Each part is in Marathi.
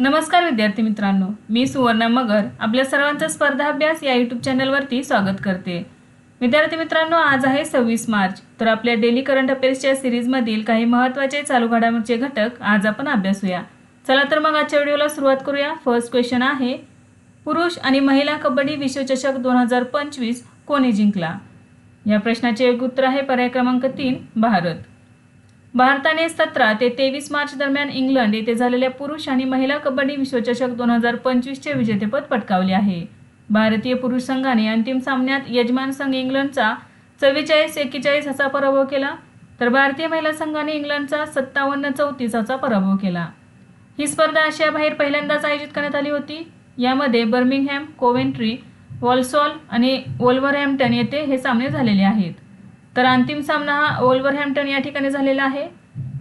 नमस्कार विद्यार्थी मित्रांनो मी सुवर्णा मगर आपल्या सर्वांचा स्पर्धा अभ्यास या यूट्यूब चॅनलवरती स्वागत करते. विद्यार्थी मित्रांनो आज आहे सव्वीस मार्च तर आपल्या डेली करंट अफेअर्सच्या सिरीजमधील काही महत्त्वाचे चालू घडामोडीचे घटक आज आपण अभ्यासूया चला तर मग आजच्या व्हिडिओला सुरुवात करूया. फर्स्ट क्वेश्चन आहे पुरुष आणि महिला कबड्डी विश्वचषक दोन हजार पंचवीस कोणी जिंकला? या प्रश्नाचे योग्य उत्तर आहे पर्याय क्रमांक तीन भारत. भारताने सतरा ते तेवीस मार्च दरम्यान इंग्लंड येथे झालेल्या पुरुष आणि महिला कबड्डी विश्वचषक दोन हजार पंचवीसचे विजेतेपद पटकावले आहे. भारतीय पुरुष संघाने अंतिम सामन्यात यजमान संघ इंग्लंडचा चव्वेचाळीस एक्केचाळीस असा पराभव केला तर भारतीय महिला संघाने इंग्लंडचा सत्तावन्न चौतीस असा पराभव केला. ही स्पर्धा आशियाबाहेर पहिल्यांदाच आयोजित करण्यात आली होती. यामध्ये बर्मिंगहॅम कोवेंट्री वॉल्सॉल आणि वोल्व्हरहॅम्प्टन येथे हे सामने झालेले आहेत. तर अंतिम सामना हा वोल्व्हरहॅम्प्टन या ठिकाणी झालेला आहे.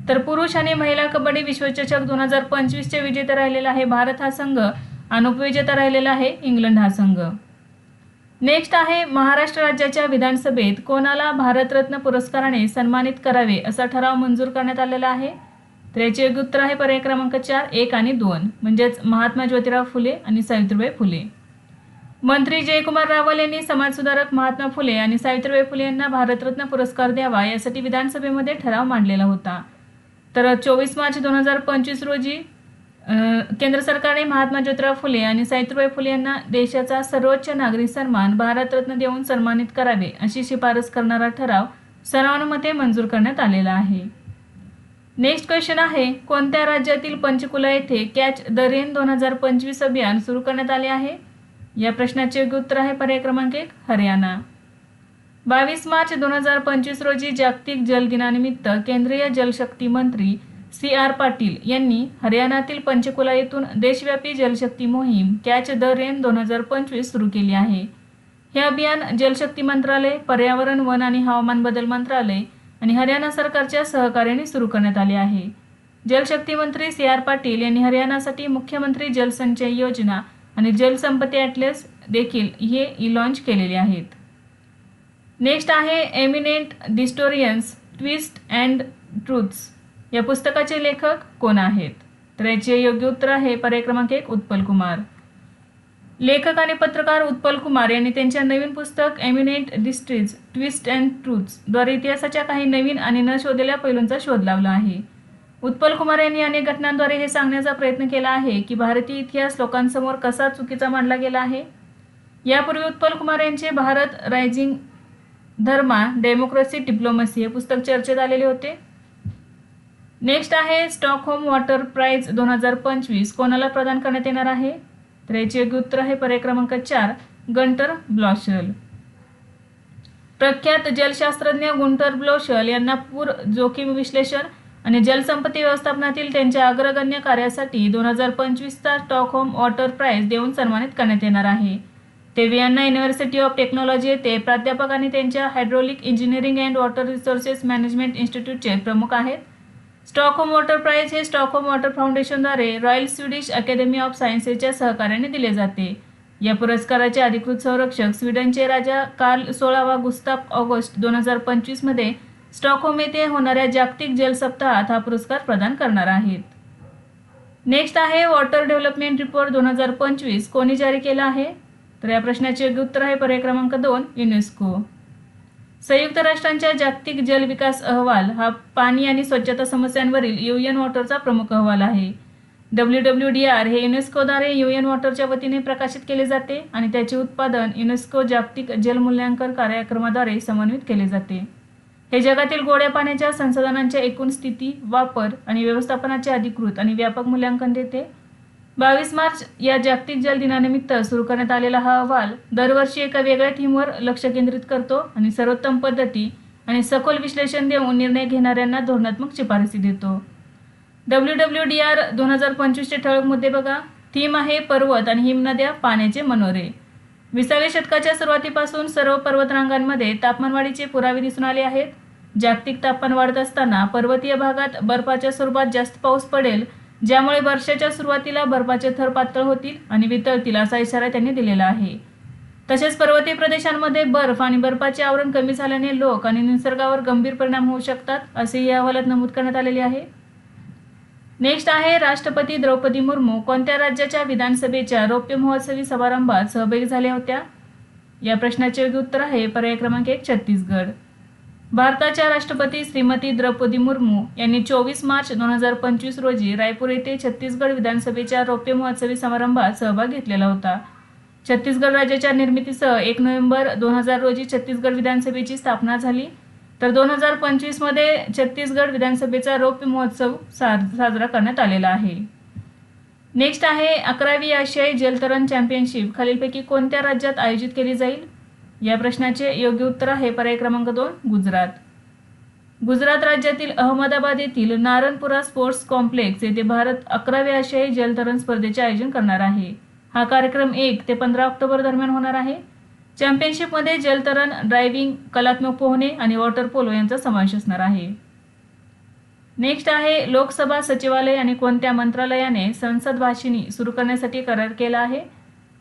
तर पुरुष आणि महिला कबड्डी विश्वचषक दोन हजार पंचवीसचे विजेता राहिलेला आहे. भारत हा संघ आणि उपविजेता राहिलेला आहे. इंग्लंड हा संघ. नेक्स्ट आहे महाराष्ट्र राज्याच्या विधानसभेत कोणाला भारतरत्न पुरस्काराने सन्मानित करावे असा ठराव मंजूर करण्यात आलेला आहे. तर याचे योग्य उत्तर आहे पर्याय क्रमांक चार एक आणि दोन म्हणजेच महात्मा ज्योतिराव फुले आणि सावित्रीबाई फुले. मंत्री जयकुमार रावल यांनी समाजसुधारक महात्मा फुले आणि सावित्रीबाई फुले यांना भारतरत्न पुरस्कार द्यावा यासाठी विधानसभेमध्ये ठराव मांडलेला होता. तर चोवीस मार्च दोन हजार पंचवीस रोजी केंद्र सरकारने महात्मा ज्योतिराव फुले आणि सावित्रीबाई फुले यांना देशाचा सर्वोच्च नागरी सन्मान भारतरत्न देऊन सन्मानित करावे अशी शिफारस करणारा ठराव सर्वानुमते मंजूर करण्यात आलेला आहे. नेक्स्ट क्वेश्चन आहे कोणत्या राज्यातील पंचकुला येथे कॅच द रेन दोन हजार पंचवीस अभियान सुरू करण्यात आले आहे? या प्रश्नाचे योग्य उत्तर आहे पर्याय क्रमांक एक हरियाणा. बावीस मार्च दोन हजार पंचवीस रोजी जागतिक जल दिनानिमित्त केंद्रीय जलशक्ती मंत्री सी आर पाटील यांनी हरियाणातील पंचकुला येथून देशव्यापी जलशक्ती मोहीम कॅच द रेन दोन हजार पंचवीस सुरू केली आहे. हे अभियान जलशक्ती मंत्रालय पर्यावरण वन आणि हवामान बदल मंत्रालय आणि हरियाणा सरकारच्या सहकार्याने सुरू करण्यात आले आहे. जलशक्ती मंत्री सी आर पाटील यांनी हरियाणासाठी मुख्यमंत्री जलसंचय योजना आणि जलसंपत्ती ॲटलेस देखील हे लॉन्च केलेले आहेत. नेक्स्ट आहे eminent historians twist and truths या पुस्तकाचे लेखक कोण आहेत? तर याचे योग्य उत्तर आहे पर्याय क्रमांक एक उत्पल कुमार. लेखक आणि पत्रकार उत्पल कुमार यांनी त्यांच्या नवीन पुस्तक एमिनेंट डिस्ट्रीज ट्विस्ट अँड ट्रूथ्सद्वारे इतिहासाच्या काही नवीन आणि न शोधलेल्या पैलूंचा शोध लावला आहे. उत्पल कुमार यांनी अनेक घटनांद्वारे हे सांगण्याचा प्रयत्न केला आहे की भारतीय इतिहास लोकांसमोर कसा चुकीचा मांडला गेला आहे? यापूर्वी उत्पल कुमार यांचे Bharat rising dharma democracy diplomacy हे पुस्तक चर्चेत आलेले होते. नेक्स्ट आहे स्टॉकहोम वॉटर प्राइज दोन हजार पंचवीस. कोणाला प्रदान करण्यात येणार आहे? तर याचे योग्य उत्तर आहे पर्याय क्रमांक चार गंटर ब्लॉशल. प्रख्यात जलशास्त्रज्ञ गुंटर ब्लॉशल यांना पूर जोखीम विश्लेषण आणि जलसंपत्ती व्यवस्थापनातील त्यांच्या अग्रगण्य कार्यासाठी दोन हजार पंचवीसचा स्टॉकहोम वॉटर प्राईज देऊन सन्मानित करण्यात येणार आहे. ते वियन्ना युनिव्हर्सिटी ऑफ टेक्नॉलॉजी येथे प्राध्यापक आणि त्यांच्या hydraulic engineering and water resources management इन्स्टिट्यूटचे प्रमुख आहेत. स्टॉकहोम वॉटर प्राईज हे स्टॉकहोम वॉटर फाउंडेशनद्वारे रॉयल स्वीडिश अकॅडमी ऑफ सायन्सेसच्या सहकार्याने दिले जाते. या पुरस्काराचे अधिकृत संरक्षक स्वीडनचे राजा कार्ल सोळावा गुस्ताफ ऑगस्ट दोन हजार पंचवीसमध्ये स्टॉकहोम येथे होणाऱ्या जागतिक जल सप्ताहात हा पुरस्कार प्रदान करणार आहेत. नेक्स्ट आहे वॉटर डेव्हलपमेंट रिपोर्ट दोन हजार पंचवीस कोणी जारी केला आहे? तर या प्रश्नाचे योग्य उत्तर आहे पर्याय क्रमांक दोन युनेस्को. संयुक्त राष्ट्रांच्या जागतिक जल विकास अहवाल हा पाणी आणि स्वच्छता समस्यांवरील यू एन वॉटरचा प्रमुख अहवाल आहे. डब्ल्यू डब्ल्यू डी आर हे युनेस्कोद्वारे युएन वॉटरच्या वतीने प्रकाशित केले जाते आणि त्याचे उत्पादन युनेस्को जागतिक जल मूल्यांकन कार्यक्रमाद्वारे समन्वित केले जाते. हे जगातील गोड्या पाण्याच्या संसाधनांच्या एकूण स्थिती वापर आणि व्यवस्थापनाचे अधिकृत आणि व्यापक मूल्यांकन देते. बावीस मार्च या जागतिक जल दिनानिमित्त सुरू करण्यात आलेला हा अहवाल दरवर्षी एका वेगळ्या थीमवर लक्ष केंद्रित करतो आणि सर्वोत्तम पद्धती आणि सखोल विश्लेषण देऊन निर्णय घेणाऱ्यांना धोरणात्मक शिफारसी देतो. डब्ल्यू डब्ल्यू डी आर दोन हजार पंचवीसचे ठळक मुद्दे बघा. थीम आहे पर्वत आणि हिमनद्या पाण्याचे मनोरे. विसाव्या शतकाच्या सुरुवातीपासून सर्व पर्वतरांगांमध्ये तापमानवाढीचे पुरावे दिसून आले आहेत. जागतिक तापमान वाढत असताना पर्वतीय भागात बर्फाच्या स्वरूपात जास्त पाऊस पडेल ज्यामुळे वर्षाच्या सुरुवातीला बर्फाचे थर पातळ होतील आणि वितळतील असा इशारा त्यांनी दिलेला आहे. तसेच पर्वतीय प्रदेशांमध्ये बर्फ आणि बर्फाचे आवरण कमी झाल्याने लोक आणि निसर्गावर गंभीर परिणाम होऊ शकतात असे या अहवालात नमूद करण्यात आलेले आहे. नेक्स्ट आहे राष्ट्रपती द्रौपदी मुर्मू. कोणत्या राज्याच्या विधानसभेच्या रौप्य महोत्सवी समारंभात सहभागी झाल्या होत्या? या प्रश्नाचे योग्य उत्तर आहे पर्याय क्रमांक एक छत्तीसगड. भारताच्या राष्ट्रपती श्रीमती द्रौपदी मुर्मू यांनी चोवीस मार्च दोन हजार पंचवीस रोजी रायपूर येथे छत्तीसगड विधानसभेच्या रौप्य महोत्सवी समारंभात सहभाग घेतलेला होता. छत्तीसगड राज्याच्या निर्मितीसह एक नोव्हेंबर दोन हजार रोजी छत्तीसगड विधानसभेची स्थापना झाली. तर दोन हजार पंचवीसमध्ये छत्तीसगड विधानसभेचा रौप्य महोत्सव सा साजरा करण्यात आलेला आहे. नेक्स्ट आहे अकरावी आशियाई जलतरण चॅम्पियनशिप. खालीलपैकी कोणत्या राज्यात आयोजित केली जाईल? या प्रश्नाचे योग्य उत्तर आहे पर्याय क्रमांक दोन गुजरात. गुजरात राज्यातील अहमदाबाद येथील नारणपुरा स्पोर्ट्स कॉम्प्लेक्स येथे भारत अकरावी आशियाई जलतरण स्पर्धेचे आयोजन करणार आहे. हा कार्यक्रम एक ते पंधरा ऑक्टोबर दरम्यान होणार आहे. चॅम्पियनशिपमध्ये जलतरण ड्रायव्हिंग कलात्मक पोहणे आणि वॉटर पोलो यांचा समावेश असणार आहे. नेक्स्ट आहे लोकसभा सचिवालय आणि कोणत्या मंत्रालयाने संसद भाषिणी सुरू करण्यासाठी करार केला आहे?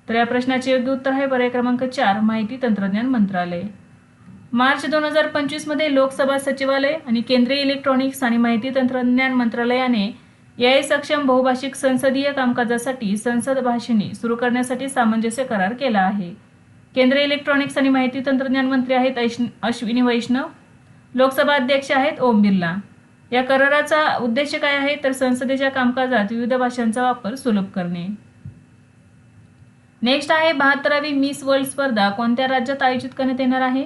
तर या प्रश्नाचे योग्य उत्तर आहे पर्याय क्रमांक चार माहिती तंत्रज्ञान मंत्रालय. मार्च दोन हजार पंचवीसमध्ये लोकसभा सचिवालय आणि केंद्रीय इलेक्ट्रॉनिक्स आणि माहिती तंत्रज्ञान मंत्रालयाने याय सक्षम बहुभाषिक संसदीय कामकाजासाठी संसद भाषिणी सुरू करण्यासाठी सामंजस्य करार केला आहे. केंद्रीय इलेक्ट्रॉनिक्स आणि माहिती तंत्रज्ञान मंत्री आहेत ऐश अश्विनी वैष्णव. लोकसभा अध्यक्ष आहेत ओम बिर्ला. या कराराचा उद्देश काय आहे? तर संसदेच्या कामकाजात विविध भाषांचा वापर सुलभ करणे. नेक्स्ट आहे बहात्तरावी मिस वर्ल्ड स्पर्धा. कोणत्या राज्यात आयोजित करण्यात येणार आहे?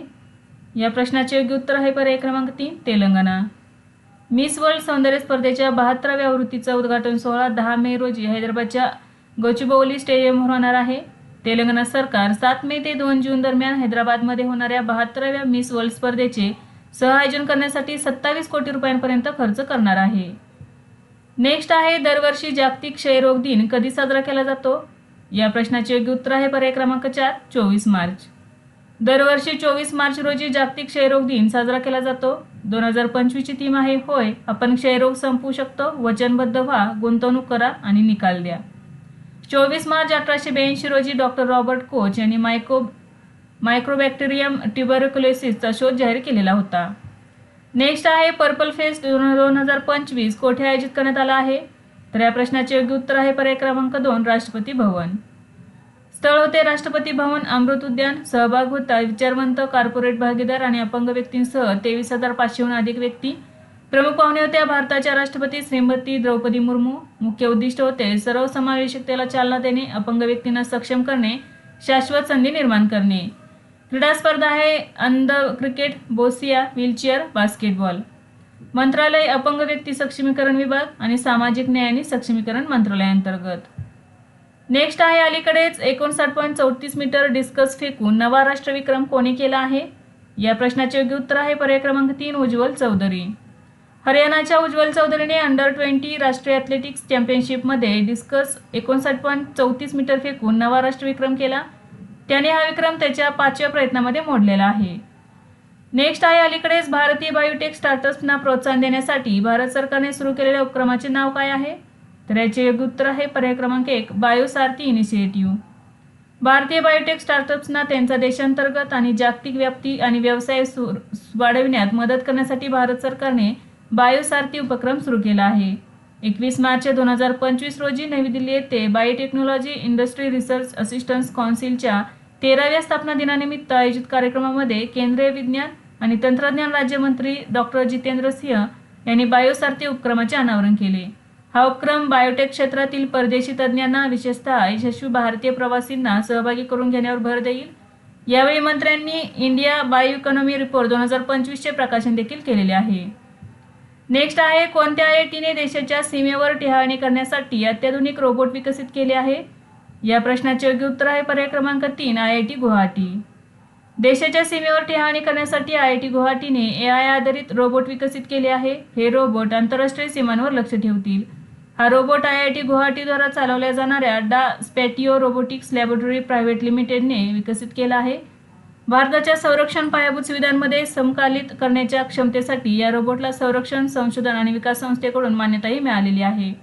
या प्रश्नाचे योग्य उत्तर आहे पर्याय क्रमांक तीन तेलंगणा. मिस वर्ल्ड सौंदर्य स्पर्धेच्या बहात्तराव्या आवृत्तीचा उद्घाटन सोहळा दहा मे रोजी हैदराबादच्या गचुबौली स्टेडियमवर होणार आहे. तेलंगणा सरकार सात मे ते दोन जून दरम्यान हैदराबादमध्ये होणाऱ्या बहात्तराव्या मिस वर्ल्ड स्पर्धेचे सहआयोजन करण्यासाठी सत्तावीस कोटी रुपयांपर्यंत खर्च करणार आहे. नेक्स्ट आहे दरवर्षी जागतिक क्षयरोग दिन कधी साजरा केला जातो? या प्रश्नाचे योग्य उत्तर आहे पर्याय क्रमांक चार चोवीस मार्च. दरवर्षी चोवीस मार्च रोजी जागतिक क्षयरोग दिन साजरा केला जातो. दोन हजार पंचवीसची थीम आहे होय आपण क्षयरोग संपवू शकतो. वचनबद्ध व्हा गुंतवणूक करा आणि निकाल द्या. चोवीस मार्च अठराशे ब्याऐंशी रोजी डॉक्टर रॉबर्ट कोच यांनी मायको मायक्रोबॅक्टेरियम ट्युबरक्युलोसिसचा शोध जाहीर केलेला होता. नेक्स्ट आहे पर्पल फेस्ट दोन दोन हजार पंचवीस कोठे आयोजित करण्यात आला आहे? तर या प्रश्नाचे योग्य उत्तर आहे पर्याय क्रमांक दोन राष्ट्रपती भवन. स्थळ होते राष्ट्रपती भवन अमृत उद्यान सहभाग होता विचारवंत कॉर्पोरेट भागीदार आणि अपंग व्यक्तींसह तेवीस हजार पाचशेहून अधिक व्यक्ती प्रमुख पाहुणे होत्या भारताच्या राष्ट्रपती श्रीमती द्रौपदी मुर्मू. मुख्य उद्दिष्ट होते सर्व समावेशकतेला चालना देणे अपंग व्यक्तींना सक्षम करणे शाश्वत संधी निर्माण करणे. क्रीडा स्पर्धा आहे अंध क्रिकेट बोसिया व्हीलचेअर बास्केटबॉल. मंत्रालय अपंग व्यक्ती सक्षमीकरण विभाग आणि सामाजिक न्याय आणि सक्षमीकरण मंत्रालयाअंतर्गत. नेक्स्ट आहे अलीकडेच एकोणसाठ पॉईंट चौतीस मीटर डिस्कस फेकून नवा राष्ट्रविक्रम कोणी केला आहे? या प्रश्नाचे योग्य उत्तर आहे पर्याय क्रमांक तीन उज्ज्वल चौधरी. हरियाणाच्या उज्ज्वल चौधरीने अंडर ट्वेंटी राष्ट्रीय ॲथलेटिक्स चॅम्पियनशिपमध्ये डिस्कस एकोणसाठ पॉईंट चौतीस मीटर फेकून नवा राष्ट्रविक्रम केला. त्याने हा विक्रम त्याच्या पाचव्या प्रयत्नामध्ये मोडलेला आहे. नेक्स्ट आहे अलीकडेच भारतीय बायोटेक स्टार्टअप्सना प्रोत्साहन देण्यासाठी भारत सरकारने सुरू केलेल्या उपक्रमाचे नाव काय आहे? तर याचे योग्य उत्तर आहे पर्याय क्रमांक एक बायोसारथी इनिशिएटिव्ह भारतीय बायोटेक स्टार्टअप्सना त्यांचा देशांतर्गत आणि जागतिक व्याप्ती आणि व्यवसाय सु वाढविण्यात मदत करण्यासाठी भारत सरकारने बायोसारथी उपक्रम सुरू केला आहे. एकवीस मार्च दोन हजार पंचवीस रोजी नवी दिल्ली येथे बायोटेक्नॉलॉजी इंडस्ट्री रिसर्च असिस्टन्स कौन्सिलच्या तेराव्या स्थापना दिनानिमित्त आयोजित कार्यक्रमामध्ये केंद्रीय विज्ञान आणि तंत्रज्ञान राज्यमंत्री डॉक्टर जितेंद्र सिंह यांनी बायोसारथी उपक्रमाचे अनावरण केले. हा उपक्रम बायोटेक क्षेत्रातील परदेशी तज्ज्ञांना विशेषतः यशस्वी भारतीय प्रवासींना सहभागी करून घेण्यावर भर देईल. यावेळी मंत्र्यांनी इंडिया बायो इकॉनॉमी रिपोर्ट दोन हजार पंचवीसचे प्रकाशन देखील केलेले आहे. नेक्स्ट आहे कोणत्या आय आय टीने देशाच्या सीमेवर टिहाळणी करण्यासाठी अत्याधुनिक रोबोट विकसित केले आहे? या प्रश्नाचे योग्य उत्तर आहे पर्याय क्रमांक तीन आय आय टी गुवाहाटी. देशाच्या सीमेवर टिहाळणी करण्यासाठी आय आय टी गुवाहाटीने ए आय आधारित रोबोट विकसित केले आहे. हे रोबोट आंतरराष्ट्रीय सीमांवर लक्ष ठेवतील. हा रोबोट आय आय टी गुवाहाटीद्वारा चालवल्या जाणाऱ्या Da Spatio Robotics Laboratory private लिमिटेडने विकसित केला आहे. भारताच्या संरक्षण पायाभूत सुविधांमध्ये समकालित करण्याच्या क्षमतेसाठी या रोबोटला संरक्षण संशोधन आणि विकास संस्थेकडून मान्यताही मिळालेली आहे.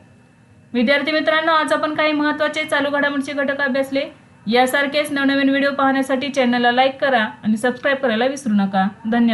विद्यार्थी मित्रांनो आज आपण काही महत्त्वाचे चालू घडामोडीचे घटक अभ्यासले. यासारखेच नवनवीन व्हिडिओ पाहण्यासाठी चॅनलला लाईक करा आणि सबस्क्राईब करायला विसरू नका. धन्यवाद.